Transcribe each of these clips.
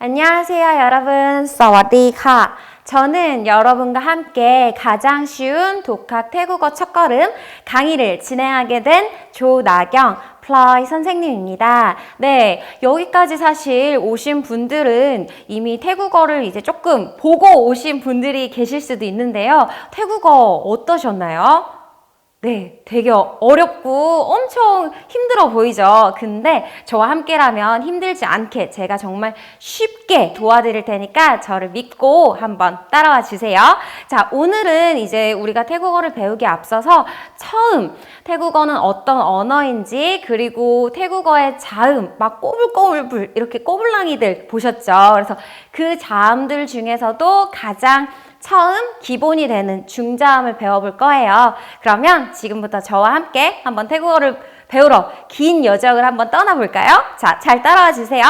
안녕하세요, 여러분. 사와디카. 저는 여러분과 함께 가장 쉬운 독학 태국어 첫걸음 강의를 진행하게 된 조나경 플라이 선생님입니다. 네, 여기까지 사실 오신 분들은 이미 태국어를 이제 조금 보고 오신 분들이 계실 수도 있는데요. 태국어 어떠셨나요? 네, 되게 어렵고 엄청 힘들어 보이죠? 근데 저와 함께라면 힘들지 않게 제가 정말 쉽게 도와드릴 테니까 저를 믿고 한번 따라와 주세요. 자, 오늘은 이제 우리가 태국어를 배우기 앞서서 처음 태국어는 어떤 언어인지 그리고 태국어의 자음, 막 꼬불꼬불 이렇게 꼬불랑이들 보셨죠? 그래서 그 자음들 중에서도 가장 처음 기본이 되는 중자음을 배워볼 거예요. 그러면 지금부터 저와 함께 한번 태국어를 배우러 긴 여정을 한번 떠나볼까요? 자, 잘 따라와 주세요.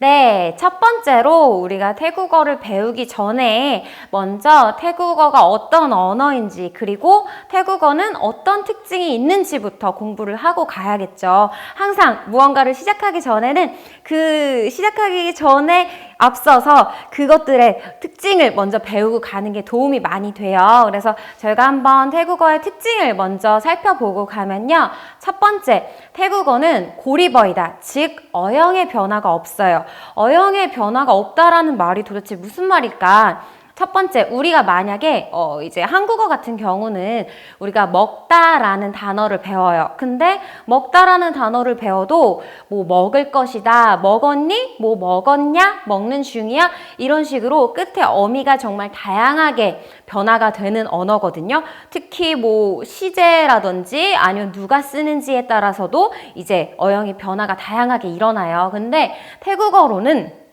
네, 첫 번째로 우리가 태국어를 배우기 전에 먼저 태국어가 어떤 언어인지 그리고 태국어는 어떤 특징이 있는지부터 공부를 하고 가야겠죠. 항상 무언가를 시작하기 전에는 그 시작하기 전에 앞서서 그것들의 특징을 먼저 배우고 가는 게 도움이 많이 돼요. 그래서 저희가 한번 태국어의 특징을 먼저 살펴보고 가면요. 첫 번째, 태국어는 고리버이다. 즉, 어형의 변화가 없어요. 어형의 변화가 없다라는 말이 도대체 무슨 말일까? 첫 번째, 우리가 만약에 어 이제 한국어 같은 경우는 우리가 먹다라는 단어를 배워요. 근데 먹다라는 단어를 배워도 뭐 먹을 것이다, 먹었니? 뭐 먹었냐? 먹는 중이야? 이런 식으로 끝에 어미가 정말 다양하게 변화가 되는 언어거든요. 특히 뭐 시제라든지 아니면 누가 쓰는지에 따라서도 이제 어형의 변화가 다양하게 일어나요. 근데 태국어로는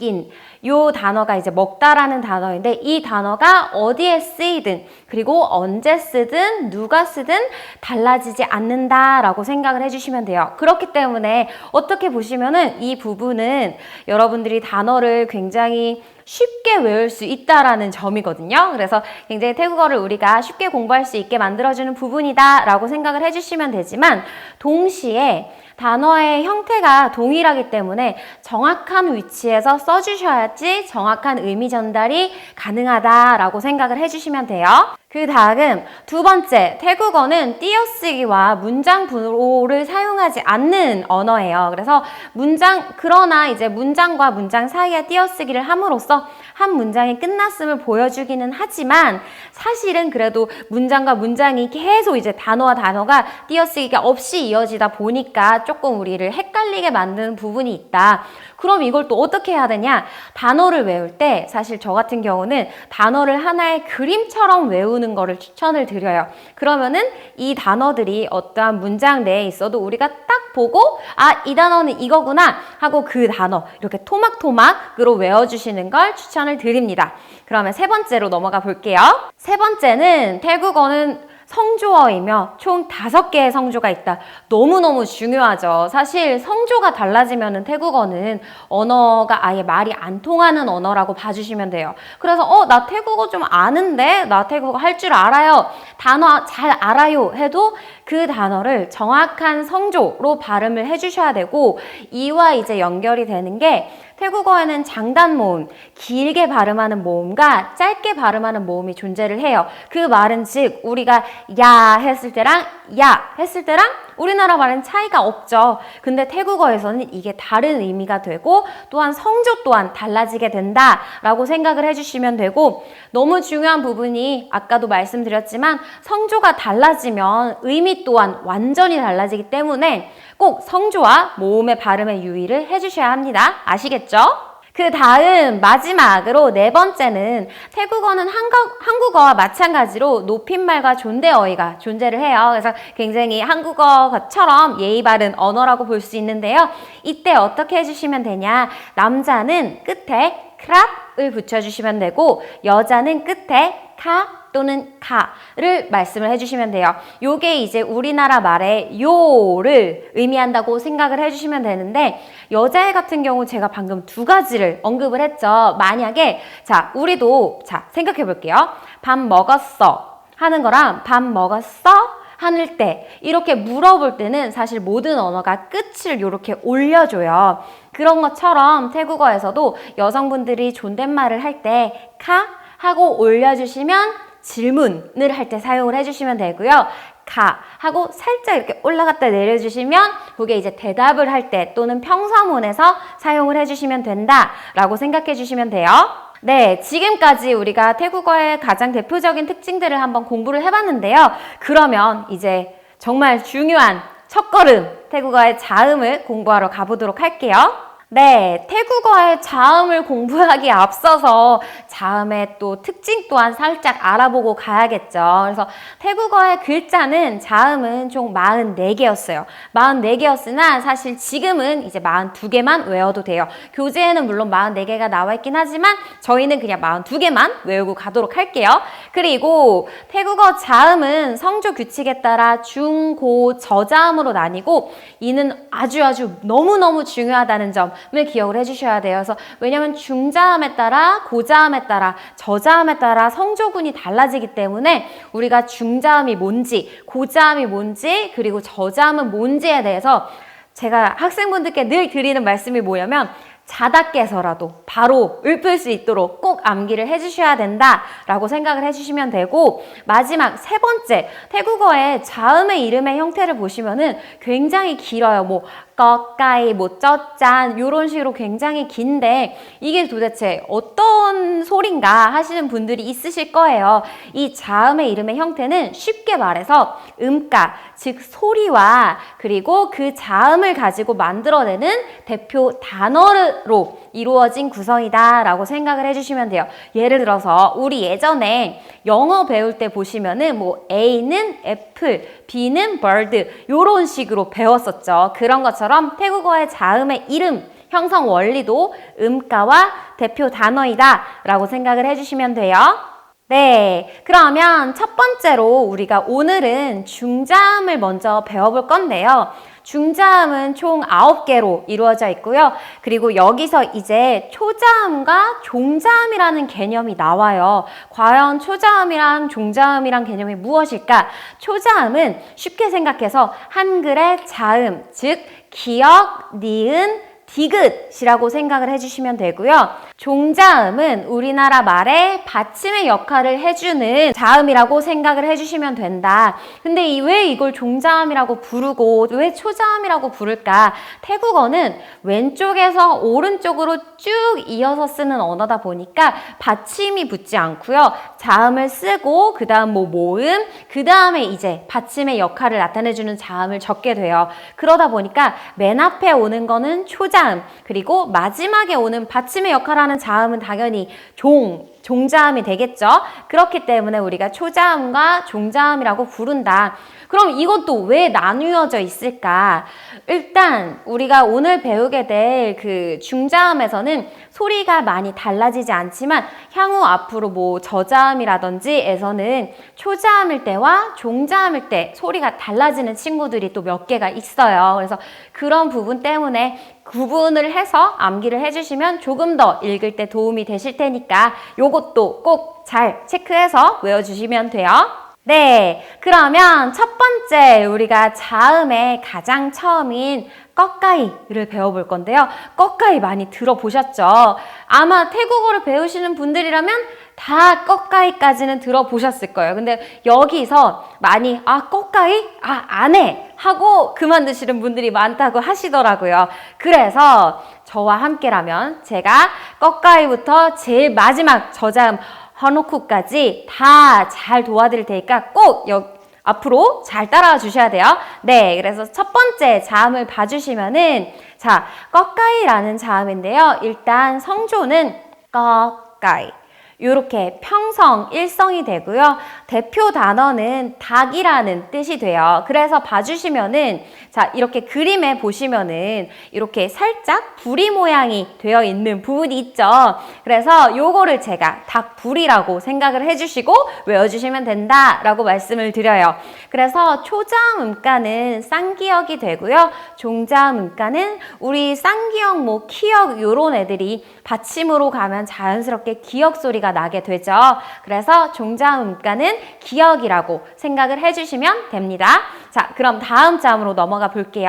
낀, 요 단어가 이제 먹다라는 단어인데 이 단어가 어디에 쓰이든 그리고 언제 쓰든 누가 쓰든 달라지지 않는다라고 생각을 해주시면 돼요. 그렇기 때문에 어떻게 보시면은 이 부분은 여러분들이 단어를 굉장히 쉽게 외울 수 있다라는 점이거든요. 그래서 굉장히 태국어를 우리가 쉽게 공부할 수 있게 만들어주는 부분이다라고 생각을 해주시면 되지만 동시에 단어의 형태가 동일하기 때문에 정확한 위치에서 써주셔야지 정확한 의미 전달이 가능하다라고 생각을 해주시면 돼요. 그 다음 두 번째 태국어는 띄어쓰기와 문장 부호를 사용하지 않는 언어예요. 그래서 문장 그러나 이제 문장과 문장 사이에 띄어쓰기를 함으로써 한 문장이 끝났음을 보여주기는 하지만 사실은 그래도 문장과 문장이 계속 이제 단어와 단어가 띄어쓰기가 없이 이어지다 보니까 조금 우리를 헷갈리게 만드는 부분이 있다. 그럼 이걸 또 어떻게 해야 되냐? 단어를 외울 때 사실 저 같은 경우는 단어를 하나의 그림처럼 외우는 거를 추천을 드려요. 그러면은 이 단어들이 어떠한 문장 내에 있어도 우리가 딱 보고 아, 이 단어는 이거구나 하고 그 단어 이렇게 토막토막으로 외워주시는 걸 추천을 드립니다. 그러면 세 번째로 넘어가 볼게요. 세 번째는 태국어는 성조어이며 총 다섯 개의 성조가 있다. 너무너무 중요하죠. 사실 성조가 달라지면 태국어는 언어가 아예 말이 안 통하는 언어라고 봐주시면 돼요. 그래서 어, 나 태국어 좀 아는데? 나 태국어 할 줄 알아요. 단어 잘 알아요. 해도 그 단어를 정확한 성조로 발음을 해주셔야 되고 이와 이제 연결이 되는 게 태국어에는 장단 모음, 길게 발음하는 모음과 짧게 발음하는 모음이 존재를 해요. 그 말은 즉 우리가 야 했을 때랑 야 했을 때랑 우리나라 말은 차이가 없죠. 근데 태국어에서는 이게 다른 의미가 되고 또한 성조 또한 달라지게 된다라고 생각을 해주시면 되고 너무 중요한 부분이 아까도 말씀드렸지만 성조가 달라지면 의미 또한 완전히 달라지기 때문에 꼭 성조와 모음의 발음에 유의를 해주셔야 합니다. 아시겠죠? 그 다음 마지막으로 네 번째는 태국어는 한국, 한국어 와 마찬가지로 높임말과 존대어휘가 존재를 해요. 그래서 굉장히 한국어처럼 예의 바른 언어라고 볼 수 있는데요. 이때 어떻게 해주시면 되냐? 남자는 끝에 크랍 을 붙여주시면 되고 여자는 끝에 카 또는 카를 말씀을 해주시면 돼요. 요게 이제 우리나라 말에 요를 의미한다고 생각을 해주시면 되는데 여자애 같은 경우 제가 방금 두 가지를 언급을 했죠. 만약에 자 우리도 자 생각해 볼게요. 밥 먹었어 하는 거랑 밥 먹었어 하늘 때 이렇게 물어볼 때는 사실 모든 언어가 끝을 이렇게 올려줘요. 그런 것처럼 태국어에서도 여성분들이 존댓말을 할 때 카 하고 올려주시면 질문을 할 때 사용을 해주시면 되고요. 가 하고 살짝 이렇게 올라갔다 내려주시면 그게 이제 대답을 할 때 또는 평서문에서 사용을 해주시면 된다라고 생각해 주시면 돼요. 네, 지금까지 우리가 태국어의 가장 대표적인 특징들을 한번 공부를 해봤는데요. 그러면 이제 정말 중요한 첫걸음 태국어의 자음을 공부하러 가보도록 할게요. 네, 태국어의 자음을 공부하기 앞서서 자음의 또 특징 또한 살짝 알아보고 가야겠죠. 그래서 태국어의 글자는 자음은 총 44개였어요. 44개였으나 사실 지금은 이제 42개만 외워도 돼요. 교재에는 물론 44개가 나와 있긴 하지만 저희는 그냥 42개만 외우고 가도록 할게요. 그리고 태국어 자음은 성조 규칙에 따라 중, 고, 저자음으로 나뉘고 이는 아주 아주 너무너무 중요하다는 점을 기억을 해주셔야 돼요. 그래서 왜냐면 중자음에 따라 고자음에 따라 저자음에 따라 성조군이 달라지기 때문에 우리가 중자음이 뭔지 고자음이 뭔지 그리고 저자음은 뭔지에 대해서 제가 학생분들께 늘 드리는 말씀이 뭐냐면 자다 깨서라도 바로 읊을 수 있도록 꼭 암기를 해주셔야 된다라고 생각을 해주시면 되고 마지막 세 번째 태국어의 자음의 이름의 형태를 보시면은 굉장히 길어요. 뭐 꺼까이, 뭐 쩌짠 이런 식으로 굉장히 긴데 이게 도대체 어떤 소린가 하시는 분들이 있으실 거예요. 이 자음의 이름의 형태는 쉽게 말해서 음가, 즉 소리와 그리고 그 자음을 가지고 만들어내는 대표 단어로 이루어진 구성이다라고 생각을 해주시면 돼요. 예를 들어서 우리 예전에 영어 배울 때 보시면은 뭐 A는 애플, B는 bird 이런 식으로 배웠었죠. 그런 것처럼 태국어의 자음의 이름 형성 원리도 음가와 대표 단어이다 라고 생각을 해주시면 돼요. 네, 그러면 첫 번째로 우리가 오늘은 중자음을 먼저 배워볼 건데요. 중자음은 총 9개로 이루어져 있고요. 그리고 여기서 이제 초자음과 종자음이라는 개념이 나와요. 과연 초자음이랑 종자음이란 개념이 무엇일까? 초자음은 쉽게 생각해서 한글의 자음, 즉 기역, 니은, 디귿이라고 생각을 해주시면 되고요. 종자음은 우리나라 말에 받침의 역할을 해주는 자음이라고 생각을 해주시면 된다. 근데 이 왜 이걸 종자음이라고 부르고 왜 초자음이라고 부를까? 태국어는 왼쪽에서 오른쪽으로 쭉 이어서 쓰는 언어다 보니까 받침이 붙지 않고요. 자음을 쓰고 그 다음 뭐 모음, 그 다음에 이제 받침의 역할을 나타내주는 자음을 적게 돼요. 그러다 보니까 맨 앞에 오는 거는 초자 음, 그리고 마지막에 오는 받침의 역할을 하는 자음은 당연히 종, 종자음이 되겠죠. 그렇기 때문에 우리가 초자음과 종자음이라고 부른다. 그럼 이것도 왜 나누어져 있을까? 일단 우리가 오늘 배우게 될 그 중자음에서는 소리가 많이 달라지지 않지만 향후 앞으로 뭐 저자음이라든지에서는 초자음일 때와 종자음일 때 소리가 달라지는 친구들이 또 몇 개가 있어요. 그래서 그런 부분 때문에 구분을 해서 암기를 해주시면 조금 더 읽을 때 도움이 되실 테니까 요것도 꼭 잘 체크해서 외워주시면 돼요. 네, 그러면 첫 번째 우리가 자음의 가장 처음인 꺾가이를 배워볼 건데요. 꺾가이 많이 들어보셨죠? 아마 태국어를 배우시는 분들이라면 다 꺾가이까지는 들어보셨을 거예요. 근데 여기서 많이 아 꺾가이? 아 안 해! 하고 그만두시는 분들이 많다고 하시더라고요. 그래서 저와 함께라면 제가 꺾가이부터 제일 마지막 저자음 헌호쿠까지 다 잘 도와드릴 테니까 꼭 여, 앞으로 잘 따라와 주셔야 돼요. 네, 그래서 첫 번째 자음을 봐주시면은 자, 꺾가이라는 자음인데요. 일단 성조는 꺾가이. 이렇게 평성, 일성이 되고요. 대표 단어는 닭이라는 뜻이 돼요. 그래서 봐주시면은 자 이렇게 그림에 보시면은 이렇게 살짝 부리 모양이 되어 있는 부분이 있죠. 그래서 요거를 제가 닭불이라고 생각을 해주시고 외워주시면 된다라고 말씀을 드려요. 그래서 초자음 음가는 쌍기역이 되고요. 종자음 음가는 우리 쌍기역, 뭐 키역 요런 애들이 받침으로 가면 자연스럽게 기역 소리가 나게 되죠. 그래서 종자음 음가는 기역이라고 생각을 해주시면 됩니다. 자, 그럼 다음 자음으로 넘어가 볼게요.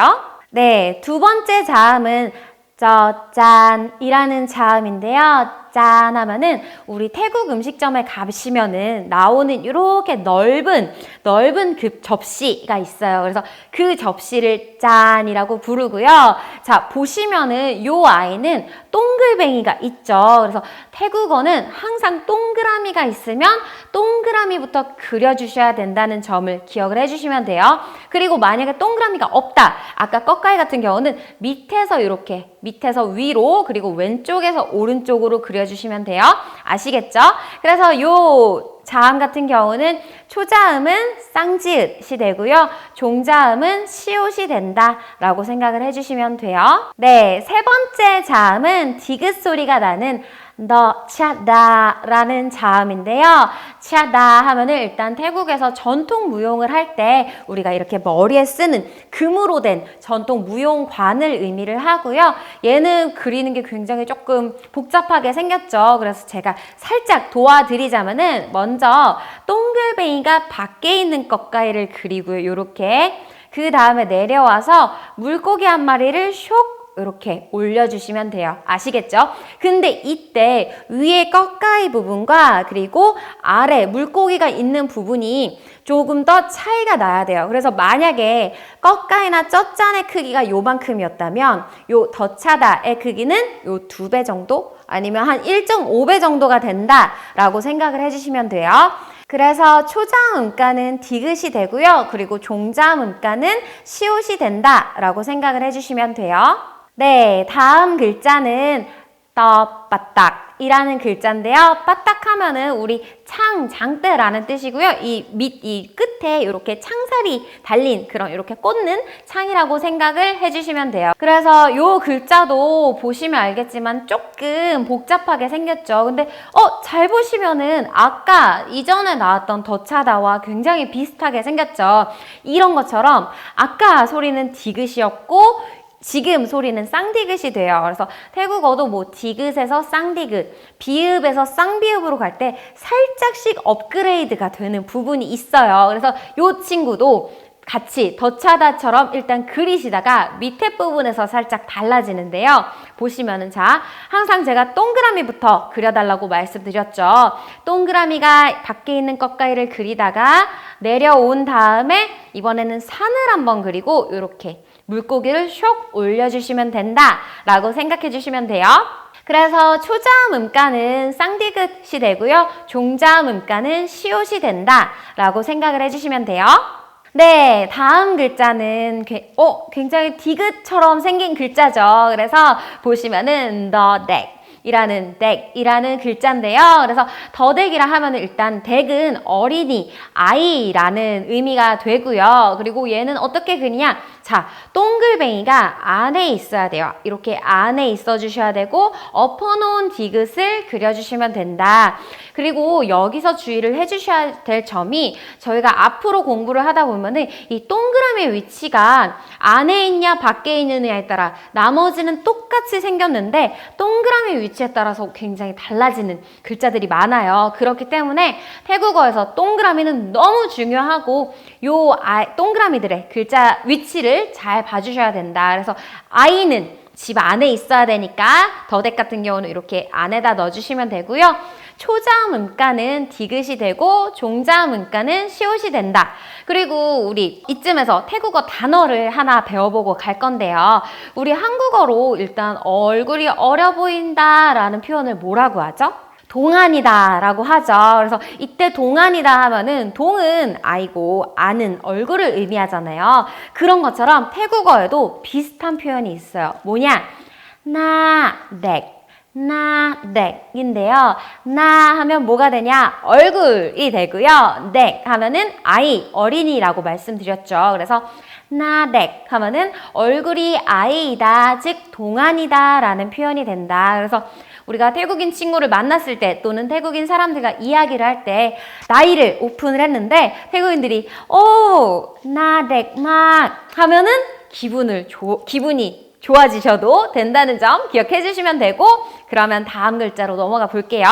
네, 두 번째 자음은 저 짠이라는 자음인데요. 짠 하면은 우리 태국 음식점에 가시면은 나오는 이렇게 넓은 넓은 그 접시가 있어요. 그래서 그 접시를 짠이라고 부르고요. 자, 보시면은 요 아이는 동글뱅이가 있죠. 그래서 태국어는 항상 동그라미가 있으면 동그라미부터 그려주셔야 된다는 점을 기억을 해주시면 돼요. 그리고 만약에 동그라미가 없다. 아까 꺾가이 같은 경우는 밑에서 이렇게 밑에서 위로 그리고 왼쪽에서 오른쪽으로 그려주시면 돼요. 아시겠죠? 그래서 요 자음 같은 경우는 초자음은 쌍지읒이 되고요. 종자음은 시옷이 된다 라고 생각을 해주시면 돼요. 네, 세 번째 자음은 디귿 소리가 나는 너 차다라는 자음인데요. 차다 하면은 일단 태국에서 전통 무용을 할 때 우리가 이렇게 머리에 쓰는 금으로 된 전통 무용관을 의미를 하고요. 얘는 그리는 게 굉장히 조금 복잡하게 생겼죠. 그래서 제가 살짝 도와드리자면은 먼저 동글뱅이가 밖에 있는 꺾가이를 그리고요. 이렇게 그 다음에 내려와서 물고기 한 마리를 쇽 이렇게 올려주시면 돼요. 아시겠죠? 근데 이때 위에 꺾가이 부분과 그리고 아래 물고기가 있는 부분이 조금 더 차이가 나야 돼요. 그래서 만약에 꺾가이나 쩌짠의 크기가 요만큼이었다면 요 더차다의 크기는 요 두 배 정도 아니면 한 1.5배 정도가 된다라고 생각을 해주시면 돼요. 그래서 초자음 음가는 디귿이 되고요. 그리고 종자음 음가는 시옷이 된다라고 생각을 해주시면 돼요. 네, 다음 글자는 떠바딱이라는 글자인데요. 빠딱하면은 우리 창, 장대라는 뜻이고요. 이 밑, 이 끝에 이렇게 창살이 달린 그런 이렇게 꽂는 창이라고 생각을 해주시면 돼요. 그래서 요 글자도 보시면 알겠지만 조금 복잡하게 생겼죠. 근데 어, 잘 보시면은 아까 이전에 나왔던 더차다와 굉장히 비슷하게 생겼죠. 이런 것처럼 아까 소리는 디귿이었고 지금 소리는 쌍디귿이 돼요. 그래서 태국어도 뭐 디귿에서 쌍디귿, 비읍에서 쌍비읍으로 갈 때 살짝씩 업그레이드가 되는 부분이 있어요. 그래서 이 친구도 같이 더차다처럼 일단 그리시다가 밑에 부분에서 살짝 달라지는데요. 보시면은 자, 항상 제가 동그라미부터 그려달라고 말씀드렸죠. 동그라미가 밖에 있는 꺾가이를 그리다가 내려온 다음에 이번에는 산을 한번 그리고 이렇게 물고기를 쇽 올려주시면 된다 라고 생각해 주시면 돼요. 그래서 초자음 음가는 쌍디귿이 되고요. 종자음 음가는 시옷이 된다 라고 생각을 해주시면 돼요. 네, 다음 글자는 게- 어, 굉장히 디귿처럼 생긴 글자죠. 그래서 보시면은 the deck. 이라는 덱이라는 글자인데요. 그래서 더덱이라 하면 일단 덱은 어린이, 아이라는 의미가 되고요. 그리고 얘는 어떻게 그리냐? 자, 동글뱅이가 안에 있어야 돼요. 이렇게 안에 있어 주셔야 되고 엎어놓은 디귿을 그려주시면 된다. 그리고 여기서 주의를 해주셔야 될 점이 저희가 앞으로 공부를 하다 보면은 이 동그라미의 위치가 안에 있냐 밖에 있느냐에 따라 나머지는 똑같이 생겼는데 동그라미 위치에 따라서 굉장히 달라지는 글자들이 많아요. 그렇기 때문에 태국어에서 동그라미는 너무 중요하고 요 아, 동그라미들의 글자 위치를 잘 봐주셔야 된다. 그래서 아이는 집 안에 있어야 되니까 더덱 같은 경우는 이렇게 안에다 넣어주시면 되고요. 초자음 음가는 디귿이 되고 종자음 음가는 시옷이 된다. 그리고 우리 이쯤에서 태국어 단어를 하나 배워보고 갈 건데요. 우리 한국어로 일단 얼굴이 어려 보인다 라는 표현을 뭐라고 하죠? 동안이다 라고 하죠. 그래서 이때 동안이다 하면은 동은 아이고 아는 얼굴을 의미하잖아요. 그런 것처럼 태국어에도 비슷한 표현이 있어요. 뭐냐? 나, 넥. 나, 넥인데요. 나 하면 뭐가 되냐? 얼굴이 되고요. 넥 하면은 아이, 어린이라고 말씀드렸죠. 그래서 나, 넥 하면은 얼굴이 아이이다, 즉 동안이다 라는 표현이 된다. 그래서 우리가 태국인 친구를 만났을 때 또는 태국인 사람들과 이야기를 할 때 나이를 오픈을 했는데 태국인들이 오, 나, 넥, 막 하면은 기분을 조, 기분이 좋아지셔도 된다는 점 기억해 주시면 되고 그러면 다음 글자로 넘어가 볼게요.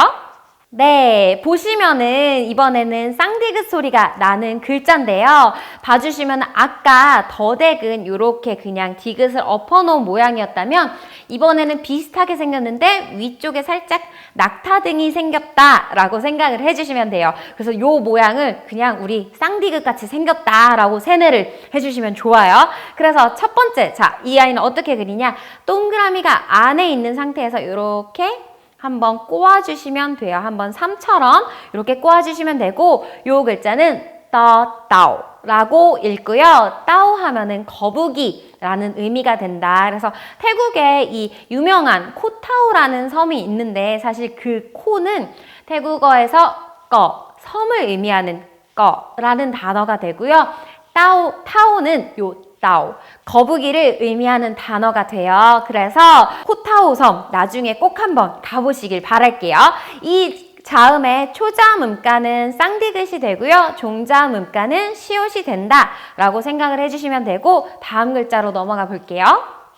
네, 보시면은 이번에는 쌍디귿 소리가 나는 글자인데요. 봐주시면 아까 더덱은 이렇게 그냥 디귿을 엎어놓은 모양이었다면 이번에는 비슷하게 생겼는데 위쪽에 살짝 낙타등이 생겼다라고 생각을 해주시면 돼요. 그래서 이 모양을 그냥 우리 쌍디귿 같이 생겼다라고 세뇌를 해주시면 좋아요. 그래서 첫 번째, 자, 이 아이는 어떻게 그리냐? 동그라미가 안에 있는 상태에서 이렇게 한번 꼬아주시면 돼요. 한번 3처럼 이렇게 꼬아주시면 되고 요 글자는 떠 따오 라고 읽고요. 따오 하면은 거북이라는 의미가 된다. 그래서 태국에 이 유명한 코타오라는 섬이 있는데 사실 그 코는 태국어에서 꺼, 섬을 의미하는 꺼라는 단어가 되고요. 따오, 타오는 요 따오, 거북이를 의미하는 단어가 돼요. 그래서 코타오 섬 나중에 꼭 한번 가보시길 바랄게요. 이 자음의 초자음 음가는 쌍디귿이 되고요. 종자음 음가는 시옷이 된다 라고 생각을 해주시면 되고 다음 글자로 넘어가 볼게요.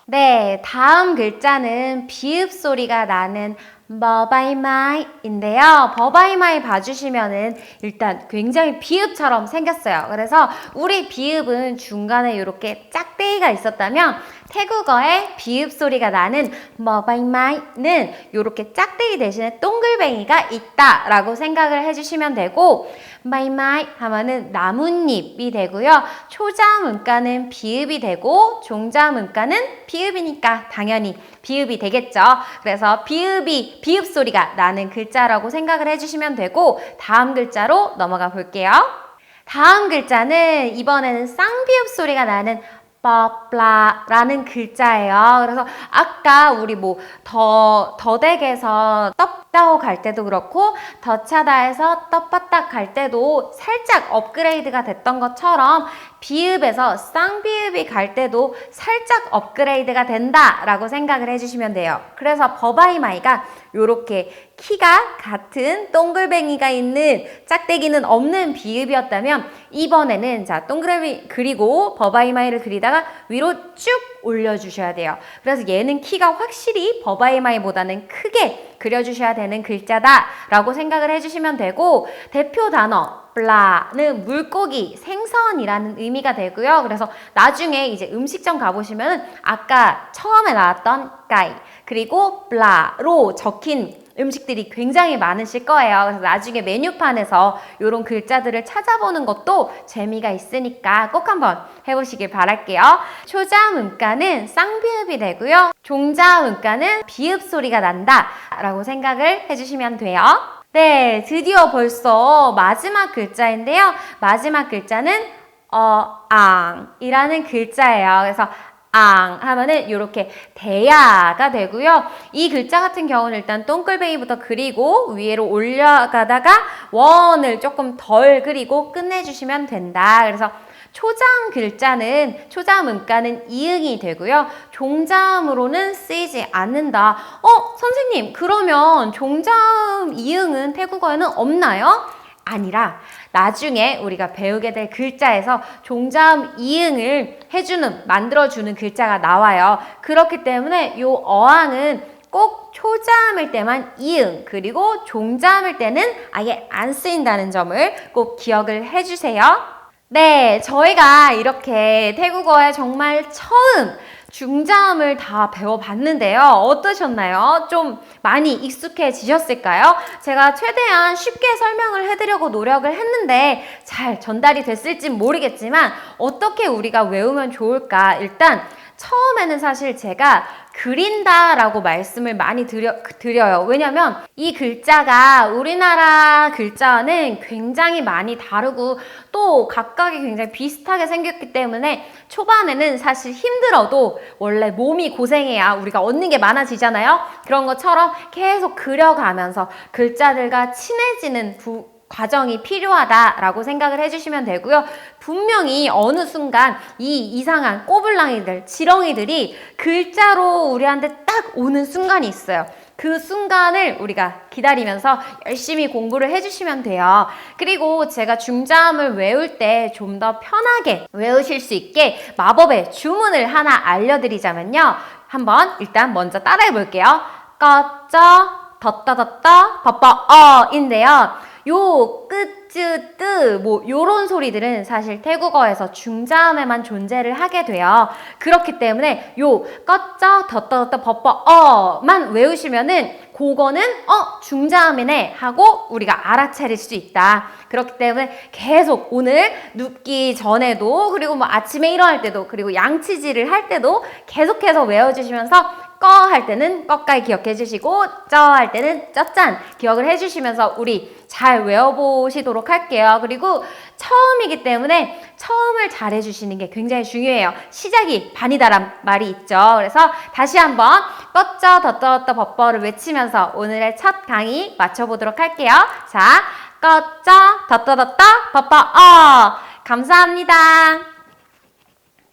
네, 다음 글자는 비읍 소리가 나는 버바이마이인데요. 버바이마이 봐주시면은 일단 굉장히 비읍처럼 생겼어요. 그래서 우리 비읍은 중간에 이렇게 짝대기가 있었다면 태국어의 비읍 소리가 나는 머바이마이는 이렇게 짝대기 대신에 동글뱅이가 있다 라고 생각을 해주시면 되고 마이마이 하면은 나뭇잎이 되고요. 초자 문가는 비읍이 되고 종자 문가는 비읍이니까 당연히 비읍이 되겠죠. 그래서 비읍이 비읍 소리가 나는 글자라고 생각을 해주시면 되고 다음 글자로 넘어가 볼게요. 다음 글자는 이번에는 쌍비읍 소리가 나는 버블라라는 글자예요. 그래서 아까 우리 뭐 더 더덱에서 떡다오 갈 때도 그렇고 더 차다에서 떡바딱 갈 때도 살짝 업그레이드가 됐던 것처럼 비읍에서 쌍비읍이 갈 때도 살짝 업그레이드가 된다라고 생각을 해주시면 돼요. 그래서 버바이마이가 요렇게 키가 같은 동글뱅이가 있는 짝대기는 없는 비읍이었다면 이번에는 자 동그라미 그리고 버바이마이를 그리다가 위로 쭉 올려주셔야 돼요. 그래서 얘는 키가 확실히 버바이마이보다는 크게 그려주셔야 되는 글자다라고 생각을 해주시면 되고 대표 단어 블라는 물고기, 생선이라는 의미가 되고요. 그래서 나중에 이제 음식점 가보시면 아까 처음에 나왔던 까이 그리고 블라로 적힌 음식들이 굉장히 많으실 거예요. 그래서 나중에 메뉴판에서 이런 글자들을 찾아보는 것도 재미가 있으니까 꼭 한번 해보시길 바랄게요. 초자 문가는 쌍비읍이 되고요. 종자 문가는 비읍 소리가 난다 라고 생각을 해주시면 돼요. 네, 드디어 벌써 마지막 글자인데요. 마지막 글자는 어, 앙이라는 글자예요. 그래서 앙 하면은 이렇게 대야가 되고요. 이 글자 같은 경우는 일단 똥글뱅이부터 그리고 위로 올려가다가 원을 조금 덜 그리고 끝내주시면 된다. 그래서 초자음 글자는 초자음 음가는 이응이 되고요. 종자음으로는 쓰이지 않는다. 어, 선생님, 그러면 종자음 이응은 태국어에는 없나요? 아니라 나중에 우리가 배우게 될 글자에서 종자음 이응을 해주는 만들어주는 글자가 나와요. 그렇기 때문에 이 어항은 꼭 초자음일 때만 이응 그리고 종자음일 때는 아예 안 쓰인다는 점을 꼭 기억을 해주세요. 네, 저희가 이렇게 태국어에 정말 처음 중자음을 다 배워봤는데요. 어떠셨나요? 좀 많이 익숙해지셨을까요? 제가 최대한 쉽게 설명을 해드려고 노력을 했는데 잘 전달이 됐을지 모르겠지만 어떻게 우리가 외우면 좋을까? 일단 처음에는 사실 제가 그린다라고 말씀을 많이 드려, 드려요. 왜냐면 이 글자가 우리나라 글자는 굉장히 많이 다르고 또 각각이 굉장히 비슷하게 생겼기 때문에 초반에는 사실 힘들어도 원래 몸이 고생해야 우리가 얻는 게 많아지잖아요. 그런 것처럼 계속 그려가면서 글자들과 친해지는 부, 과정이 필요하다라고 생각을 해주시면 되고요. 분명히 어느 순간 이 이상한 꼬불랑이들, 지렁이들이 글자로 우리한테 딱 오는 순간이 있어요. 그 순간을 우리가 기다리면서 열심히 공부를 해주시면 돼요. 그리고 제가 중자음을 외울 때 좀 더 편하게 외우실 수 있게 마법의 주문을 하나 알려드리자면요. 한번 일단 먼저 따라해 볼게요. 꺼져, 덧다 덧다 버버 어 인데요. 요 끄쯔 뜨뭐 요런 소리들은 사실 태국어에서 중자음에만 존재를 하게 돼요. 그렇기 때문에 요 덧다 덧다 버버 어만 외우시면은 그거는 어 중자음이네 하고 우리가 알아차릴 수 있다. 그렇기 때문에 계속 오늘 눕기 전에도 그리고 뭐 아침에 일어날 때도 그리고 양치질을 할 때도 계속해서 외워주시면서 꺼 할 때는 꺼까지 기억해 주시고 쩌할 때는 쩌짠 기억을 해 주시면서 우리 잘 외워보시도록 할게요. 그리고 처음이기 때문에 처음을 잘 해주시는 게 굉장히 중요해요. 시작이 반이다란 말이 있죠. 그래서 다시 한번 꺼쩌 덧떠덧떠 버퍼를 외치면서 오늘의 첫 강의 마쳐보도록 할게요. 자, 꺼쩌 덧떠덧떠 버퍼 어 감사합니다.